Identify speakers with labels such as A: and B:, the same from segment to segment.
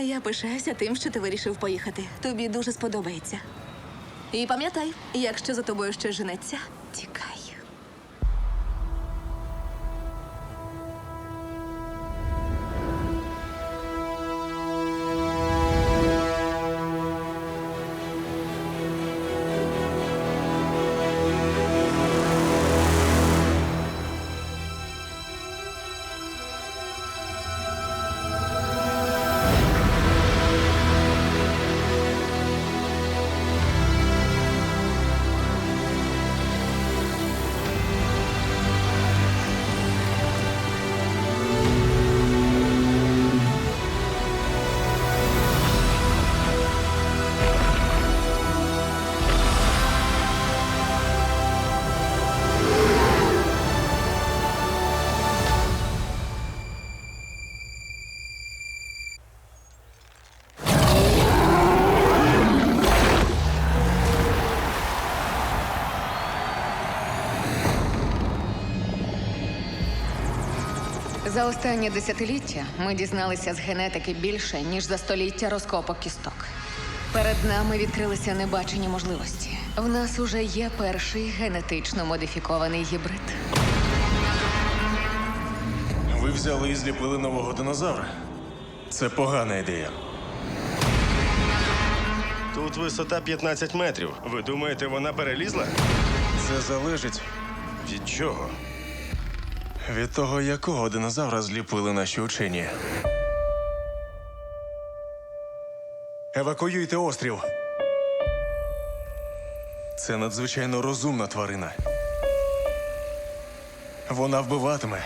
A: Я пишаюся тим, що ти вирішив поїхати. Тобі дуже сподобається. І пам'ятай, якщо за тобою ще женеться, тікай.
B: За останні десятиліття ми дізналися з генетики більше, ніж за століття розкопок кісток. Перед нами відкрилися небачені можливості. В нас уже є перший генетично модифікований гібрид.
C: Ви взяли і зліпили нового динозавра. Це погана ідея.
D: Тут висота 15 метрів. Ви думаєте, вона перелізла?
C: Це залежить від чого? Від того, якого динозавра зліпили наші учені. Евакуюйте острів. Це надзвичайно розумна тварина. Вона вбиватиме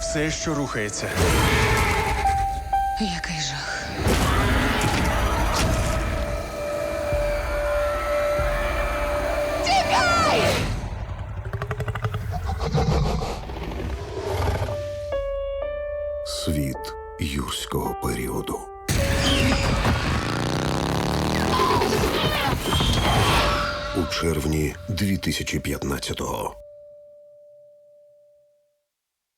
C: все, що рухається.
B: Який жах.
E: Світ юрського періоду. У червні 2015-го.